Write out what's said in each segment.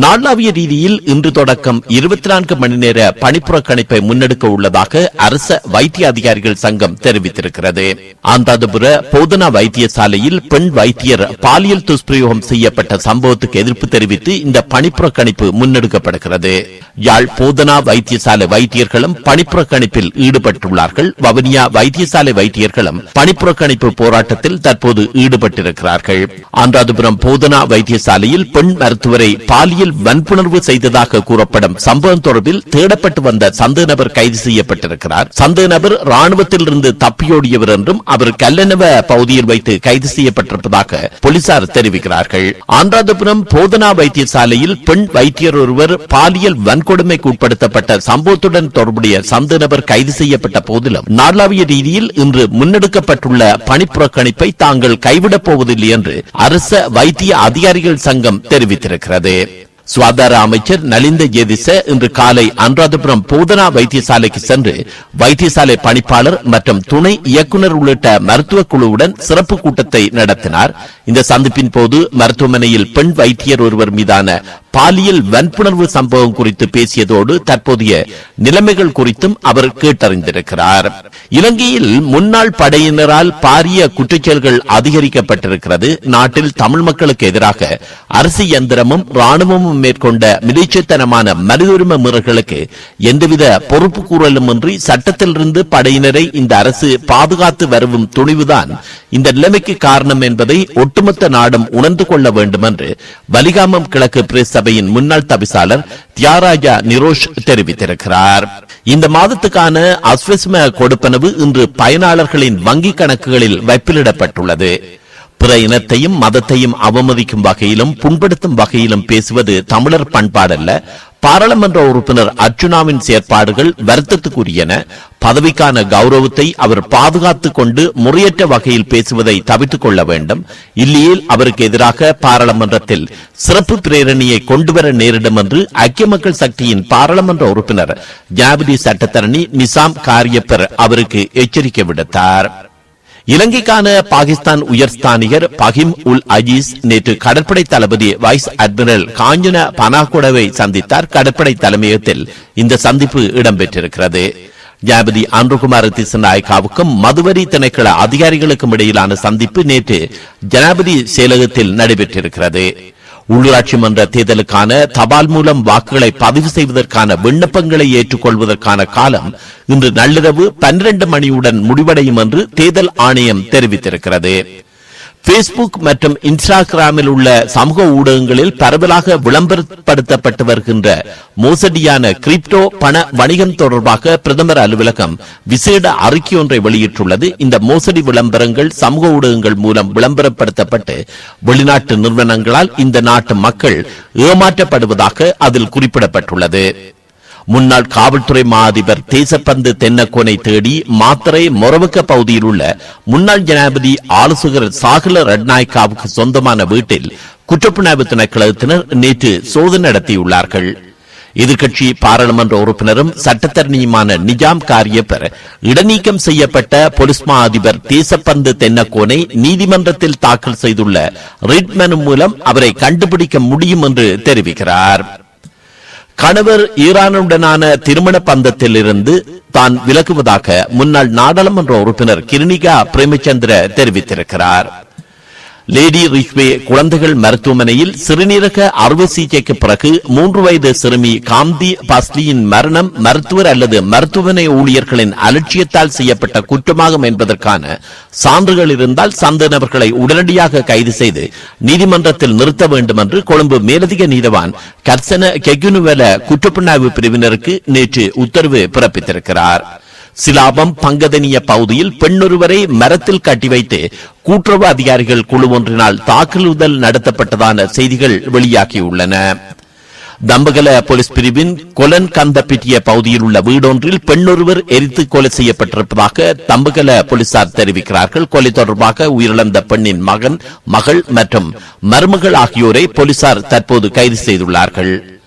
நாளாவிய ரீதியில் இன்று தொடக்கம் இருபத்தி நான்கு மணி நேர பணிப்புறக்கணிப்பை முன்னெடுக்க உள்ளதாக அரச வைத்திய அதிகாரிகள் சங்கம் தெரிவித்திருக்கிறது. அந்தாதபுர போதனா வைத்தியசாலையில் பெண் வைத்தியர் பாலியல் துஷ்பிரயோகம் செய்யப்பட்ட சம்பவத்துக்கு எதிர்ப்பு தெரிவித்து இந்த பணிப்புறக்கணிப்பு முன்னெடுக்கப்படுகிறது. யாழ் போதனா வைத்தியசாலை வைத்தியர்களும் பணிப்புறக்கணிப்பில் ஈடுபட்டுள்ளார்கள். வவுனியா வைத்தியசாலை வைத்தியர்களும் பணிப்புறக்கணிப்பு போராட்டத்தில் தற்போது ஈடுபட்டிருக்கிறார்கள். அனுராதபுரம் போதனா வைத்தியசாலையில் பெண் மருத்துவரை பாலியல் வன்புணர்வு செய்ததாக கூறப்படும் சம்பவம் தொடர்பில் தேடப்பட்டு வந்த சந்தேக நபர் கைது செய்யப்பட்டிருக்கிறார். சந்தேக நபர் ராணுவத்தில் இருந்து தப்பியோடியவர் என்றும் அவர் கல்லெனவ பகுதியில் வைத்து கைது செய்யப்பட்டிருப்பதாக போலீசார் தெரிவிக்கிறார்கள். ஆந்திராதபுரம் போதனா வைத்தியசாலையில் பெண் வைத்தியர் ஒருவர் பாலியல் வன்கொடுமைக்கு உட்படுத்தப்பட்ட சம்பவத்துடன் தொடர்புடைய சந்தேக நபர் கைது செய்யப்பட்ட போதிலும் நாளாவிய ரீதியில் இன்று முன்னெடுக்கப்பட்டுள்ள பணிப்புறக்கணிப்பை தாங்கள் கைவிடப் போவதில்லை என்று அரச வைத்திய அதிகாரிகள் சங்கம் தெரிவித்திருக்கிறது. சுகாதார அமைச்சர் நலிந்த ஏதிச இன்று காலை அனுராதபுரம் போதனா வைத்தியசாலைக்கு சென்று வைத்தியசாலை பணிப்பாளர் மற்றும் துணை இயக்குநர் உள்ளிட்ட மருத்துவ குழுவுடன் சிறப்பு கூட்டத்தை நடத்தினார். இந்த சந்திப்பின் போது மருத்துவமனையில் பெண் வைத்தியர் ஒருவர் மீதான பாலியல் வன்புணர்வு சம்பவம் குறித்து பேசியதோடு தற்போதைய நிலைமைகள் குறித்தும் அவர் கேட்டறிந்திருக்கிறார். இலங்கையில் முன்னாள் படையினரால் பாரிய குற்றச்செயல்கள் அதிகரிக்கப்பட்டிருக்கிறது. நாட்டில் தமிழ் மக்களுக்கு எதிராக அரசு இயந்திரமும் ராணுவமும் மேற்கொண்ட மிலிச்சத்தனமான மனித உரிமை மீறல்களுக்கு எந்தவித பொறுப்பு கூறலும் இன்றி சட்டத்திலிருந்து படையினரை இந்த அரசு பாதுகாத்து வரவும் துணிவுதான் இந்த நிலைமைக்கு காரணம் என்பதை ஒட்டுமொத்த நாடும் உணர்ந்து கொள்ள வேண்டும் என்று வலிகாமம் கிழக்கு பிரேச சபையின் முன்னாள் தவிசாளர் தியாராஜா நிரோஷ் தெரிவித்திருக்கிறார். இந்த மாதத்துக்கான அஸ்வஸ்ம கொடுப்பனவு இன்று பயனாளர்களின் வங்கிக் கணக்குகளில் வைப்பிலிடப்பட்டுள்ளது. பிற இனத்தையும் மதத்தையும் அவமதிக்கும் வகையிலும் புண்படுத்தும் வகையிலும் பேசுவது தமிழர் பண்பாடல்ல. பாராளுமன்ற உறுப்பினர் அர்ஜுனாவின் செயற்பாடுகள் வருத்தத்துக்குரியன. பதவிக்கான கௌரவத்தை அவர் பாதுகாத்துக் கொண்டு முறையற்ற வகையில் பேசுவதை தவித்துக் கொள்ள வேண்டும். இல்லையில் அவருக்கு எதிராக பாராளுமன்றத்தில் சிறப்பு பிரேரணியை கொண்டுவர நேரிடும் என்று ஐக்கிய மக்கள் சக்தியின் பாராளுமன்ற உறுப்பினர் ஜாபதி சட்டத்தரணி நிசாம் காரியப்பர் அவருக்கு எச்சரிக்கை விடுத்தார். இலங்கைக்கான பாகிஸ்தான் உயர்ஸ்தானிகர் பஹிம் உல் அஜீஸ் நேற்று கடற்படை தளபதி வைஸ் அட்மிரல் காஞ்சன பனாகுடவை சந்தித்தார் கடற்படை தலைமையகத்தில். இந்த சந்திப்பு இடம்பெற்றிருக்கிறது. ஜாபதி அன்றுகுமார் திசநாயக்காவுக்கும் மதுவரி திணைக்கள அதிகாரிகளுக்கும் இடையிலான சந்திப்பு நேற்று ஜனாபதி செயலகத்தில் நடைபெற்றிருக்கிறது. உள்ளூராட்சி மன்ற தேர்தலுக்கான தபால் மூலம் வாக்குகளை பதிவு செய்வதற்கான விண்ணப்பங்களை ஏற்றுக்கொள்வதற்கான காலம் இன்று நள்ளிரவு பன்னிரண்டு மணியுடன் முடிவடையும் என்று தேர்தல் ஆணையம் தெரிவித்திருக்கிறது. பேஸ்புக் மற்றும் இன்ஸ்டாகிராமில் உள்ள சமூக ஊடகங்களில் பரவலாக விளம்பரப்படுத்தப்பட்டு வருகின்ற மோசடியான கிரிப்டோ பண வணிகம் தொடர்பாக பிரதமர் அலுவலகம் விசேட அறிக்கை ஒன்றை வெளியிட்டுள்ளது. இந்த மோசடி விளம்பரங்கள் சமூக ஊடகங்கள் மூலம் விளம்பரப்படுத்தப்பட்டு வெளிநாட்டு நிறுவனங்களால் இந்த நாட்டு மக்கள் ஏமாற்றப்படுவதாக அதில் குறிப்பிடப்பட்டுள்ளது. முன்னாள் காவல்துறை மா அதிபர் தேசப்பந்து தென்னக்கோனை தேடி மாத்தரை மொரவக்க பகுதியில் உள்ள முன்னாள் ஜனாதிபதி ஆலோசகர் சாகல ரட்நாயக்காவுக்கு சொந்தமான வீட்டில் குற்றப்புணர்வு திணைக்களத்தினர் நேற்று சோதனை நடத்தியுள்ளார்கள். எதிர்கட்சி பாராளுமன்ற உறுப்பினரும் சட்டத்தரணியுமான நிஜாம் காரியப்பர் இடநீக்கம் செய்யப்பட்ட போலீஸ் மா அதிபர் தேசப்பந்து தென்னக்கோனை நீதிமன்றத்தில் தாக்கல் செய்துள்ள ரிட் மனு மூலம் அவரை கண்டுபிடிக்க முடியும் என்று தெரிவிக்கிறார். கணவர் ஈரானுடனான திருமண பந்தத்தில் இருந்து தான் விலகுவதாக முன்னாள் நாடாளுமன்ற உறுப்பினர் கிருணிகா பிரேமச்சந்திர தெரிவித்திருக்கிறார். லேடி ரிஷ்வே குழந்தைகள் மருத்துவமனையில் சிறுநீரக அறுவை சிகிச்சைக்கு பிறகு மூன்று வயது சிறுமி காந்தி பாஸ்லியின் மரணம் மருத்துவர் அல்லது மருத்துவமனை ஊழியர்களின் அலட்சியத்தால் செய்யப்பட்ட குற்றமாகும் என்பதற்கான சான்றுகள் இருந்தால் சந்த நபர்களை உடனடியாக கைது செய்து நீதிமன்றத்தில் நிறுத்த வேண்டும் என்று கொழும்பு மேலதிக நீதவான் கர்சன கெகுனுவல குற்றப்புணர்வு பிரிவினருக்கு நேற்று உத்தரவு பிறப்பித்திருக்கிறார். சிலாபம் பங்கதனிய பகுதியில் பெண்ணொருவரை மரத்தில் கட்டி வைத்து கூட்டுறவு அதிகாரிகள் குழு ஒன்றினால் தாக்குதல் நடத்தப்பட்டதான செய்திகள் வெளியாகியுள்ளன. தம்பகல போலீஸ் பிரிவின் கொலன் கந்தப்பிட்டிய பகுதியில் உள்ள வீடொன்றில் பெண்ணொருவர் எரித்து கொலை செய்யப்பட்டிருப்பதாக தம்பகல போலீசார் தெரிவிக்கிறார்கள். கொலை தொடர்பாக உயிரிழந்த பெண்ணின் மகன் மகள் மற்றும் மருமகள் ஆகியோரை போலீசார் தற்போது கைது செய்துள்ளார்கள்.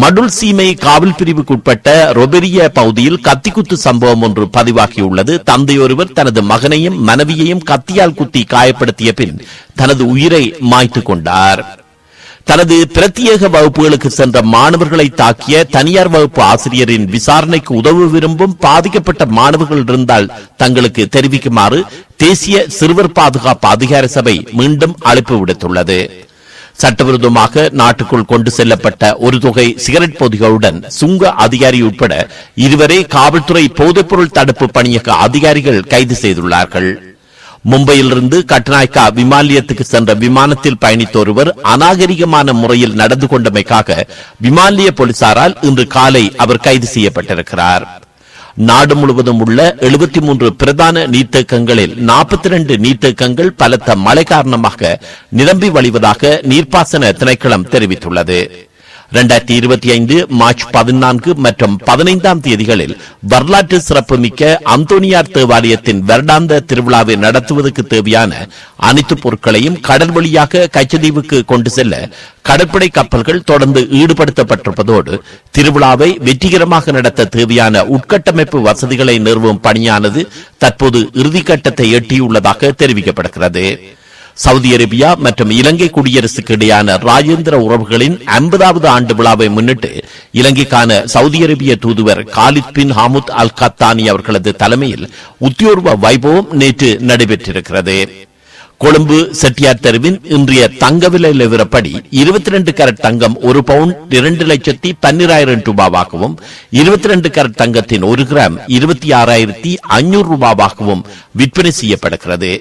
மடுல் சீமை காவல் பிரிவுக்குட்பட்ட ரொபெரிய பகுதியில் கத்திக்குத்து சம்பவம் ஒன்று பதிவாகியுள்ளது. தந்தையொருவர் தனது மகனையும் மனைவியையும் கத்தியால் குத்தி காயப்படுத்திய பின் தனது உயிரை மாய்த்துக் கொண்டார். தனது பிரத்யேக வகுப்புகளுக்கு சென்ற மாணவர்களை தாக்கிய தனியார் வகுப்பு ஆசிரியரின் விசாரணைக்கு உதவ விரும்பும் பாதிக்கப்பட்ட மாணவர்கள் இருந்தால் தங்களுக்கு தெரிவிக்குமாறு தேசிய சிறுவர் பாதுகாப்பு அதிகார சபை மீண்டும் அழைப்பு விடுத்துள்ளது. சட்டவிரோதமாக நாட்டுக்குள் கொண்டு செல்லப்பட்ட ஒரு தொகை சிகரெட் பொதிகளுடன் சுங்க அதிகாரி உட்பட இருவரை காவல்துறை போதைப்பொருள் தடுப்பு பணியக அதிகாரிகள் கைது செய்துள்ளார்கள். மும்பையிலிருந்து கட்நாய்க்கா விமானியத்துக்கு சென்ற விமானத்தில் பயணித்த ஒருவர் அநாகரிகமான முறையில் நடந்து கொண்டமைக்காக விமானிய போலீசாரால் இன்று காலை அவர் கைது செய்யப்பட்டிருக்கிறார். நாடு முழுவதும் உள்ள 73 மூன்று பிரதான நீர்த்தேக்கங்களில் 42 ரெண்டு நீர்த்தேக்கங்கள் பலத்த மழை காரணமாக நிரம்பி வழிவதாக நீர்ப்பாசன திணைக்களம் தெரிவித்துள்ளது. இரண்டாயிரத்தி இருபத்தி ஐந்து மார்ச் பதினான்கு மற்றும் பதினைந்தாம் தேதிகளில் வரலாற்று சிறப்புமிக்க அந்தோனியார் தேவாலயத்தின் வருடாந்த திருவிழாவை நடத்துவதற்கு தேவையான அனைத்து பொருட்களையும் கடல் வழியாக கச்சதீவுக்கு கொண்டு செல்ல கடற்படை கப்பல்கள் தொடர்ந்து ஈடுபடுத்தப்பட்டிருப்பதோடு திருவிழாவை வெற்றிகரமாக நடத்த தேவையான உட்கட்டமைப்பு வசதிகளை நிறுவும் பணியானது தற்போது இறுதிக்கட்டத்தை எட்டியுள்ளதாக தெரிவிக்கப்படுகிறது. சவுதி அரேபியா மற்றும் இலங்கை குடியரசுக்கு இடையான ராஜேந்திர உறவுகளின் ஐம்பதாவது ஆண்டு விழாவை முன்னிட்டு இலங்கைக்கான சவுதி அரேபிய தூதுவர் காலித் பின் ஹாமுத் அல் கத்தானி அவர்களது தலைமையில் உத்தியோர்வ வைபவம் நேற்று நடைபெற்றிருக்கிறது. கொழும்பு செட்டியார் தெருவின் இன்றைய தங்க விலை நிலவரப்படி இருபத்தி ரெண்டு கரட் தங்கம் ஒரு பவுண்ட் இரண்டு லட்சத்தி பன்னிராயிரம் ரூபாவாகவும் இருபத்தி ரெண்டு கரட் தங்கத்தின் ஒரு கிராம் இருபத்தி ஆறாயிரத்தி ஐநூறு ரூபாவாகவும் விற்பனை செய்யப்படுகிறது.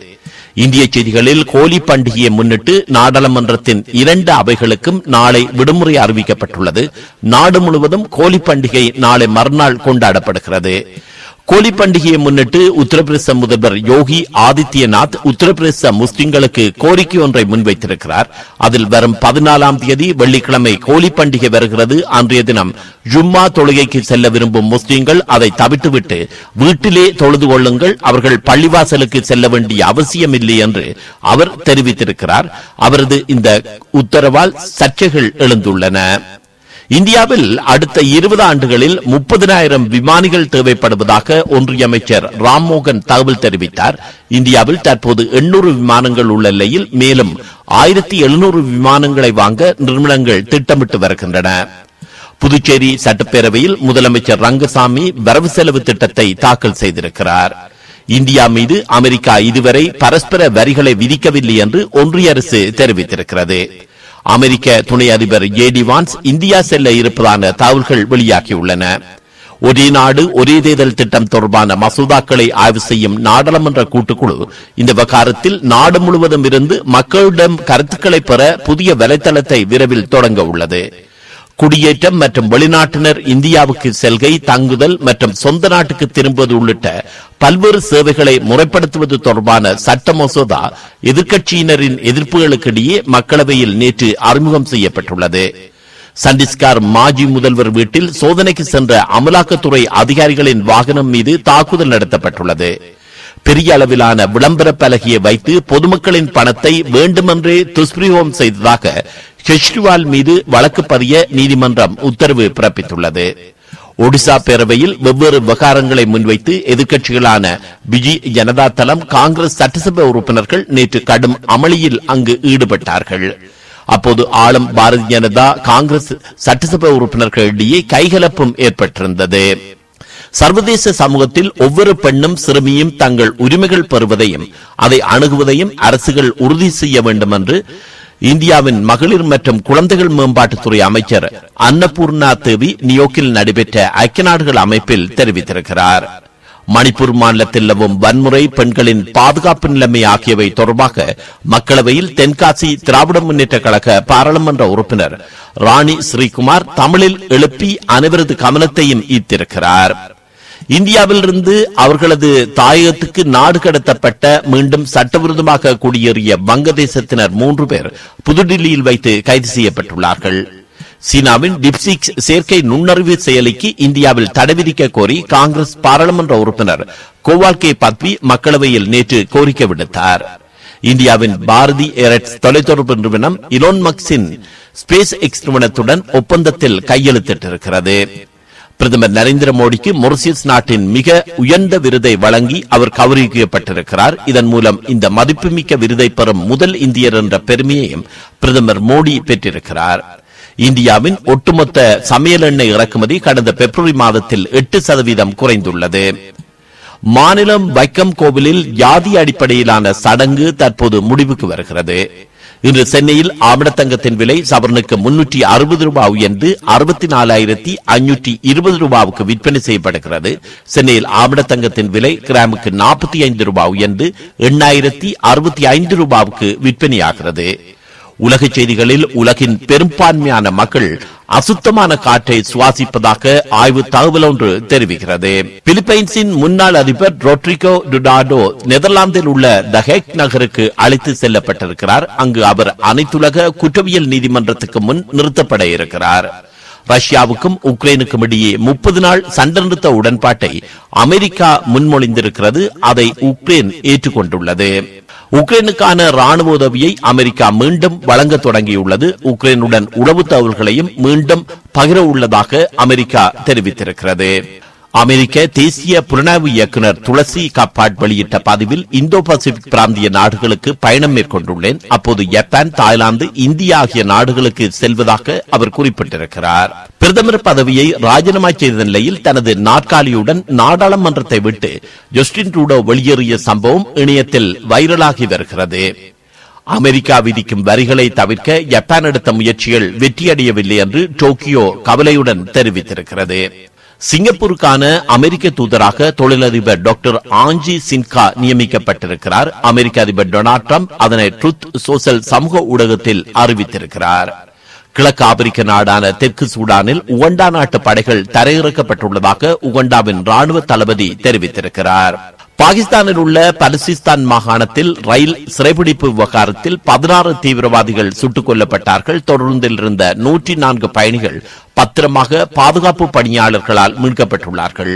இந்திய செய்திகளில் ஹோலி பண்டிகையை முன்னிட்டு நாடாளுமன்றத்தின் இரண்டு அவைகளுக்கும் நாளை விடுமுறை அறிவிக்கப்பட்டுள்ளது. நாடு முழுவதும் ஹோலி பண்டிகை நாளை மறுநாள் கொண்டாடப்படுகிறது. கோலி பண்டிகையை முன்னிட்டு உத்தரப்பிரதேச முதல்வர் யோகி ஆதித்யநாத் உத்தரப்பிரதேச முஸ்லிம்களுக்கு கோரிக்கை ஒன்றை முன்வைத்திருக்கிறார். அதில் வரும் பதினாலாம் தேதி வெள்ளிக்கிழமை கோலி பண்டிகை வருகிறது. அன்றைய தினம் ஜும்மா தொழுகைக்கு செல்ல விரும்பும் முஸ்லிம்கள் அதை தவிட்டுவிட்டு வீட்டிலே தொழுது கொள்ளுங்கள். அவர்கள் பள்ளிவாசலுக்கு செல்ல வேண்டிய அவசியம் இல்லை என்று அவர் தெரிவித்திருக்கிறார். அவரது இந்த உத்தரவால் சர்ச்சைகள் எழுந்துள்ளன. இந்தியாவில் அடுத்த இருபது ஆண்டுகளில் முப்பதினாயிரம் விமானிகள் தேவைப்படுவதாக ஒன்றிய அமைச்சர் ராம்மோகன் தகவல் தெரிவித்தார். இந்தியாவில் தற்போது எண்ணூறு விமானங்கள் உள்ள நிலையில் மேலும் ஆயிரத்தி எழுநூறு விமானங்களை வாங்க நிறுவனங்கள் திட்டமிட்டு வருகின்றன. புதுச்சேரி சட்டப்பேரவையில் முதலமைச்சர் ரங்கசாமி வரவு செலவு திட்டத்தை தாக்கல் செய்திருக்கிறார். இந்தியா மீது அமெரிக்கா இதுவரை பரஸ்பர வரிகளை விதிக்கவில்லை என்று ஒன்றிய அரசு தெரிவித்திருக்கிறது. அமெரிக்க துணை அதிபர் ஏடி வான்ஸ் இந்தியா செல்ல இருப்பதான தகவல்கள் வெளியாகியுள்ளன. ஒரே நாடு ஒரே தேர்தல் திட்டம் தொடர்பான மசோதாக்களை ஆய்வு செய்யும் நாடாளுமன்ற கூட்டுக்குழு இந்த விவகாரத்தில் நாடு முழுவதும் இருந்து மக்களிடம் கருத்துக்களை பெற புதிய வலைத்தளத்தை விரைவில் தொடங்க உள்ளது. குடியேற்றம் மற்றும் வெளிநாட்டினர் இந்தியாவுக்கு செல்கை தங்குதல் மற்றும் சொந்த நாட்டுக்கு திரும்புவது உள்ளிட்ட பல்வேறு சேவைகளை முறைப்படுத்துவது தொடர்பான சட்ட மசோதா எதிர்க்கட்சியினரின் எதிர்ப்புகளுக்கிடையே மக்களவையில் நேற்று அறிமுகம் செய்யப்பட்டுள்ளது. சண்டிஸ்கார் மாஜி முதல்வர் வீட்டில் சோதனைக்கு சென்ற அமலாக்கத்துறை அதிகாரிகளின் வாகனம் மீது தாக்குதல் நடத்தப்பட்டுள்ளது. பெரிய அளவிலான விளம்பர பலகையை வைத்து பொதுமக்களின் பணத்தை வேண்டுமென்றே துஷ்பிரயோகம் செய்ததாக கெஜ்ரிவால் மீது வழக்கு பதிய நீதிமன்றம் உத்தரவு பிறப்பித்துள்ளது. ஒடிசா பேரவையில் வெவ்வேறு விவகாரங்களை முன்வைத்து எதிர்க்கட்சிகளான பிஜி ஜனதா தளம் காங்கிரஸ் சட்டசபை உறுப்பினர்கள் நேற்று கடும் அமளியில் அங்கு ஈடுபட்டார்கள். அப்போது ஆளும் பாரதிய ஜனதா காங்கிரஸ் சட்டசபை உறுப்பினர்களிடையே கைகலப்பும் ஏற்பட்டிருந்தது. சர்வதேச சமூகத்தில் ஒவ்வொரு பெண்ணும் சிறுமியும் தங்கள் உரிமைகள் பெறுவதையும் அதை அணுகுவதையும் அரசுகள் உறுதி செய்ய வேண்டும் என்று இந்தியாவின் மகளிர் மற்றும் குழந்தைகள் மேம்பாட்டுத்துறை அமைச்சர் அன்னபூர்ணா தேவி நியோக்கில் நடைபெற்ற ஐக்கிய நாடுகள் அமைப்பில் தெரிவித்திருக்கிறார். மணிப்பூர் மாநிலத்தில் நிலவும் வன்முறை பெண்களின் பாதுகாப்பு நிலைமை ஆகியவை தொடர்பாக மக்களவையில் தென்காசி திராவிட முன்னேற்ற கழக பாராளுமன்ற உறுப்பினர் ராணி ஸ்ரீகுமார் தமிழில் எழுப்பி அனைவரது கவனத்தையும் ஈர்த்திருக்கிறார். இந்தியாவிலிருந்து அவர்களது தாயகத்துக்கு நாடு கடத்தப்பட்ட மீண்டும் சட்டவிரோதமாக குடியேறிய வங்கதேசத்தினர் மூன்று பேர் புதுடில்லியில் வைத்து கைது செய்யப்பட்டுள்ளார்கள். சீனாவின் டிப்சிக்ஸ் செயற்கை நுண்ணறிவு செயலிக்கு இந்தியாவில் தடை விதிக்க கோரி காங்கிரஸ் பாராளுமன்ற உறுப்பினர் கோவால் கே பத்வி மக்களவையில் நேற்று கோரிக்கை விடுத்தார். இந்தியாவின் பாரதி ஏரட்ஸ் தொலைத்தொடர்பு நிறுவனம் இலோன் மக்ஸின் ஸ்பேஸ் எக்ஸ் நிறுவனத்துடன் ஒப்பந்தத்தில் கையெழுத்திட்டிருக்கிறது. பிரதமர் நரேந்திர மோடிக்கு மொரிசியஸ் நாட்டின் மிக உயர்ந்த விருதை வழங்கி அவர் கௌரவிக்கப்பட்டிருக்கிறார். இதன் மூலம் இந்த மதிப்புமிக்க விருதை பெறும் முதல் இந்தியர் என்ற பெருமையையும் பிரதமர் மோடி பெற்றிருக்கிறார். இந்தியாவின் ஒட்டுமொத்த சமையல் எண்ணெய் இறக்குமதி கடந்த பிப்ரவரி மாதத்தில் எட்டு சதவீதம் குறைந்துள்ளது. மாநிலம் வைக்கம் கோவிலில் ஜாதி அடிப்படையிலான சடங்கு தற்போது முடிவுக்கு வருகிறது. இன்று சென்னையில் ஆமணத்தங்கத்தின் விலை சவரனுக்கு முன்னூற்றி அறுபது ரூபாய் உயர்ந்து அறுபத்தி நாலாயிரத்தி ஐநூற்றி இருபது ரூபாவுக்கு விற்பனை செய்யப்படுகிறது. சென்னையில் ஆமணத்தங்கத்தின் விலை கிராமுக்கு நாற்பத்தி ஐந்து ரூபாய் உயர்ந்து எண்ணாயிரத்தி அறுபத்தி ஐந்து ரூபாவுக்கு விற்பனையாகிறது. உலக செய்திகளில் உலகின் பெரும்பான்மையான மக்கள் அசுத்தமான காற்றை சுவாசிப்பதாக ஆய்வு தகவல் ஒன்று தெரிவிக்கிறது. பிலிப்பைன்ஸின் முன்னாள் அதிபர் ரொட்ரிகோ டுடாடோ நெதர்லாந்தில் உள்ள தஹேக் நகருக்கு அழைத்து செல்லப்பட்டிருக்கிறார். அங்கு அவர் அனைத்துலக குற்றவியல் நீதிமன்றத்துக்கு முன் நிறுத்தப்பட இருக்கிறார். ரஷ்யாவுக்கும் உக்ரைனுக்கும் இடையே முப்பது நாள் சண்டை நிறுத்த உடன்பாட்டை அமெரிக்கா முன்மொழிந்திருக்கிறது. அதை உக்ரைன் ஏற்றுக்கொண்டுள்ளது. உக்ரைனுக்கான ராணுவ உதவியை அமெரிக்கா மீண்டும் வழங்க தொடங்கியுள்ளது. உக்ரைனுடன் உளவு தகவல்களையும் மீண்டும் பகிர உள்ளதாக அமெரிக்கா தெரிவித்திருக்கிறது. அமெரிக்க தேசிய புலனாய்வு இயக்குநர் துளசி கப்பாட் வெளியிட்ட பதிவில் இந்தோ பசிபிக் பிராந்திய நாடுகளுக்கு பயணம் மேற்கொண்டுள்ளேன். அப்போது ஜப்பான் தாய்லாந்து இந்தியா ஆகிய நாடுகளுக்கு செல்வதாக அவர் குறிப்பிட்டிருக்கிறார். பிரதமர் பதவியை ராஜினாமா செய்த நிலையில் தனது நாற்காலியுடன் நாடாளுமன்றத்தை விட்டு ஜஸ்டின் ட்ரூடோ வெளியேறிய சம்பவம் இணையத்தில் வைரலாகி வருகிறது. அமெரிக்கா விதிக்கும் வரிகளை தவிர்க்க ஜப்பான் எடுத்த முயற்சிகள் வெற்றியடையவில்லை என்று டோக்கியோ கவலையுடன் தெரிவித்திருக்கிறது. சிங்கப்பூருக்கான அமெரிக்க தூதராக தொழிலதிபர் டாக்டர் ஆஞ்சி சின்கா நியமிக்கப்பட்டிருக்கிறார். அமெரிக்க அதிபர் டொனால்ட் ட்ரம்ப் அதனை ட்ருத் சோசல் சமூக ஊடகத்தில் அறிவித்திருக்கிறார். கிழக்கு ஆப்பிரிக்க நாடான தெற்கு சூடானில் உகண்டா நாட்டு படைகள் தரையிறக்கப்பட்டுள்ளதாக உகண்டாவின் ராணுவ தளபதி தெரிவித்திருக்கிறார். பாகிஸ்தானில் உள்ள பலுசிஸ்தான் மாகாணத்தில் ரயில் சிறைபிடிப்பு விவகாரத்தில் பதினாறு தீவிரவாதிகள் சுட்டுக் கொல்லப்பட்டார்கள். தொடர்ந்தில் இருந்த நூற்றி நான்கு பயணிகள் பத்திரமாக பாதுகாப்பு பணியாளர்களால் மீட்கப்பட்டுள்ளார்கள்.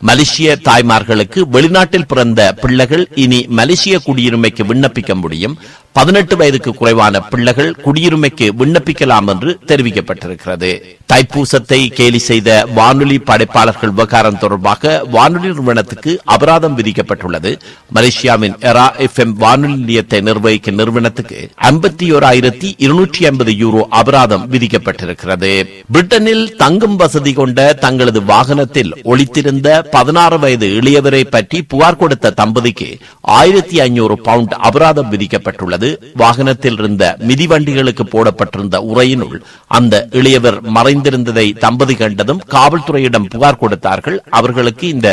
மலேசிய தாய்மார்களுக்கு வெளிநாட்டில் பிறந்த பிள்ளைகள் இனி மலேசிய குடியுரிமைக்கு விண்ணப்பிக்க முடியும். பதினெட்டு வயதுக்கு குறைவான பிள்ளைகள் குடியுரிமைக்கு விண்ணப்பிக்கலாம் என்று தெரிவிக்கப்பட்டிருக்கிறது. தைப்பூசத்தை கேலி செய்த வானொலி படைப்பாளர்கள் விவகாரம் தொடர்பாக வானொலி நிறுவனத்துக்கு அபராதம் விதிக்கப்பட்டுள்ளது. மலேசியாவின் எரா எஃப் எம் வானொலி நிலையத்தை நிர்வகிக்கும் நிறுவனத்துக்கு ஐம்பத்தி ஓராயிரத்தி இருநூற்றி ஐம்பது யூரோ அபராதம் விதிக்கப்பட்டிருக்கிறது. பிரிட்டனில் தங்கும் வசதி கொண்ட தங்களது வாகனத்தில் ஒளித்திருந்த பதினாறு வயது இளையவரை பற்றி புகார் கொடுத்த தம்பதிக்கு ஆயிரத்தி ஐநூறு பவுண்ட் அபராதம் விதிக்கப்பட்டுள்ளது. வாகனத்தில் இருந்த மிதிவண்டிகளுக்கு போடப்பட்டிருந்த உரையினுள் அந்த இளையவர் மறைந்திருந்ததை தம்பதி கண்டதும் காவல்துறையிடம் புகார் கொடுத்தார்கள். அவர்களுக்கு இந்த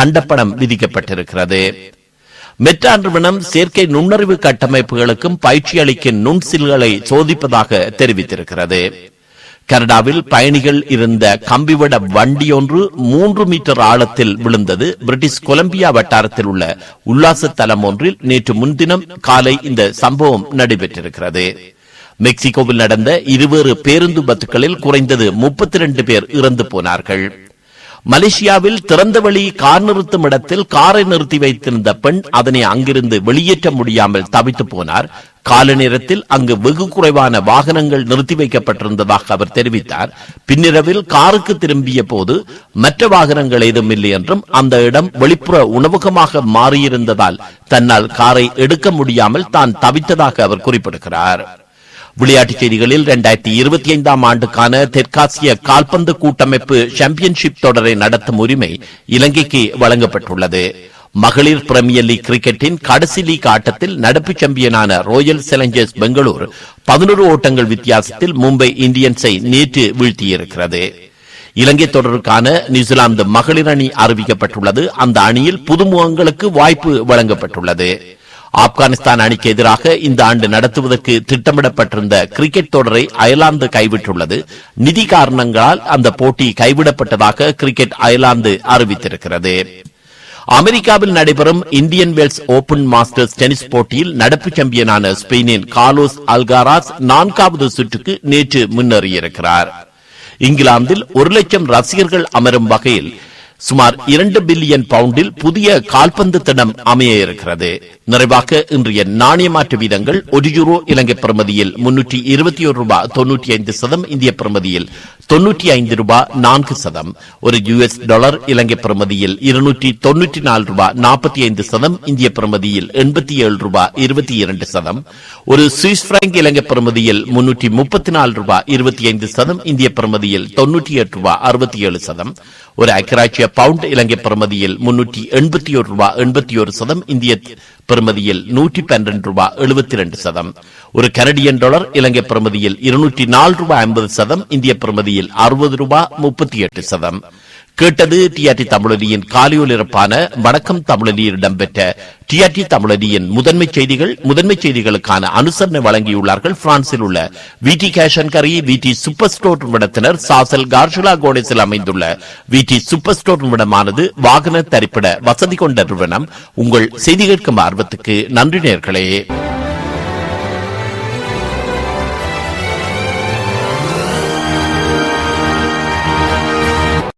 தண்டப்பணம் விதிக்கப்பட்டிருக்கிறது. மெட்ரா நிறுவனம் செயற்கை நுண்ணறிவு கட்டமைப்புகளுக்கும் பயிற்சி அளிக்கும் நுண்சில்களை சோதிப்பதாக தெரிவித்திருக்கிறது. கனடாவில் பயணிகள் இருந்த கம்பிவட வண்டியொன்று மூன்று மீட்டர் ஆழத்தில் விழுந்தது. பிரிட்டிஷ் கொலம்பியா வட்டாரத்தில் உள்ள உல்லாச தலம் ஒன்றில் நேற்று முன்தினம் காலை இந்த சம்பவம் நடைபெற்றிருக்கிறது. மெக்சிகோவில் நடந்த இருவேறு பேருந்து பத்துக்களில் குறைந்தது முப்பத்தி ரெண்டு பேர் இறந்து போனார்கள். மலேசியாவில் திறந்தவெளி கார் நிறுத்தும் இடத்தில் காரை நிறுத்தி வைத்திருந்த பெண் அதனை அங்கிருந்து வெளியேற்ற முடியாமல் தவித்து போனார். கால நேரத்தில் அங்கு வெகு குறைவான வாகனங்கள் நிறுத்தி வைக்கப்பட்டிருந்ததாக அவர் தெரிவித்தார். பின்னிரவில் காருக்கு திரும்பிய போது மற்ற வாகனங்கள் ஏதும் இல்லை என்றும் அந்த இடம் வெளிப்புற உணவகமாக மாறியிருந்ததால் தன்னால் காரை எடுக்க முடியாமல் தான் தவித்ததாக அவர் குறிப்பிடுகிறார். விளையாட்டுச் செய்திகளில் இரண்டாயிரத்தி இருபத்தி ஐந்தாம் ஆண்டுக்கான தெற்காசிய கால்பந்து கூட்டமைப்பு சாம்பியன்ஷிப் தொடரை நடத்தும் உரிமை இலங்கைக்கு வழங்கப்பட்டுள்ளது. மகளிர் பிரீமியர் லீக் கிரிக்கெட்டின் கடைசி லீக் ஆட்டத்தில் நடப்பு சாம்பியனான ராயல் சேலஞ்சர்ஸ் பெங்களூர் பதினோரு ஓட்டங்கள் வித்தியாசத்தில் மும்பை இந்தியன்ஸை நேற்று வீழ்த்தியிருக்கிறது. இலங்கை தொடருக்கான நியூசிலாந்து மகளிர் அணி அறிவிக்கப்பட்டுள்ளது. அந்த அணியில் புதுமுகங்களுக்கு வாய்ப்பு வழங்கப்பட்டுள்ளது. ஆப்கானிஸ்தான் அணிக்கு எதிராக இந்த ஆண்டு நடத்துவதற்கு திட்டமிடப்பட்டிருந்த கிரிக்கெட் தொடரை அயர்லாந்து கைவிட்டுள்ளது. நிதி காரணங்களால் அந்த போட்டி கைவிடப்பட்டதாக கிரிக்கெட் அயர்லாந்து அறிவித்திருக்கிறது. அமெரிக்காவில் நடைபெறும் Indian Wells Open Masters tennis போட்டியில் நடப்பு சாம்பியனான ஸ்பெயினின் கார்லோஸ் அல்காராஸ் நான்காவது சுற்றுக்கு நேற்று முன்னேறியிருக்கிறார். இங்கிலாந்தில் ஒரு லட்சம் ரசிகர்கள் அமரும் வகையில் சுமார் இரண்டு பில்லியன் பவுண்டில் புதிய கால்பந்து திடம் அமைய இருக்கிறது. நிறைவாக இன்றைய நாணய மாற்று வீதங்கள் ஒரு யூரோ இலங்கை பிரமதியில் முன்னூற்றி இருபத்தி ஒரு ரூபாய் தொன்னூற்றி ஐந்து சதம் இந்திய பிரமதியில் தொன்னூற்றி ஐந்து ரூபாய் நான்கு சதம். ஒரு யுஎஸ் டாலர் இலங்கை பிரமதியில் இருநூற்றி தொன்னூற்றி நாலு ரூபாய் நாற்பத்தி ஐந்து சதம். இந்திய பிரமதியில் எண்பத்தி ஏழு ரூபாய் இருபத்தி இரண்டு சதம். ஒரு சுவிஸ் பிராங்க் இலங்கை பிரமதியில் முன்னூற்றி முப்பத்தி நாலு ரூபாய் இருபத்தி ஐந்து சதம். இந்திய பிரமதியில் தொன்னூற்றி எட்டு ரூபாய் அறுபத்தி ஏழு சதம். ஒரு அக்கராட்சிய பவுண்ட் இலங்கை பிரமதியில் முன்னூற்றி எண்பத்தி ஒரு ரூபாய் எண்பத்தி ஒரு சதம். இந்திய பிரமதியில் நூற்றி பன்னிரண்டு ரூபாய் எழுபத்தி ரெண்டு சதம். ஒரு கனடியன் டாலர் இலங்கை பிரமதியில் இருநூற்றி நாலு ரூபாய் ஐம்பது சதம். இந்திய பிரமதியில் அறுபது ரூபாய் முப்பத்தி எட்டு சதம். கேட்டது டிஆர்டி தமிழொலியின் காலியொலிரப்பான வணக்கம் தமிழொலியில் இடம்பெற்ற டிஆர்டி தமிழொலியின் முதன்மை செய்திகள் முதன்மை செய்திகளுக்கான அனுசரணை வழங்கியுள்ளார்கள். பிரான்சில் உள்ள வி விடி கேஷன் கரி வி டி சூப்பர் ஸ்டோர் நிறுவனத்தினர் சாசல் கார்ஷுலா கோடேஸில் அமைந்துள்ள வி டி சூப்பர் ஸ்டோர் நிறுவனமானது வாகன தரிப்பிட வசதி கொண்ட நிறுவனம். உங்கள் செய்தி கேட்கும் ஆர்வத்துக்கு நன்றி நேர்களே.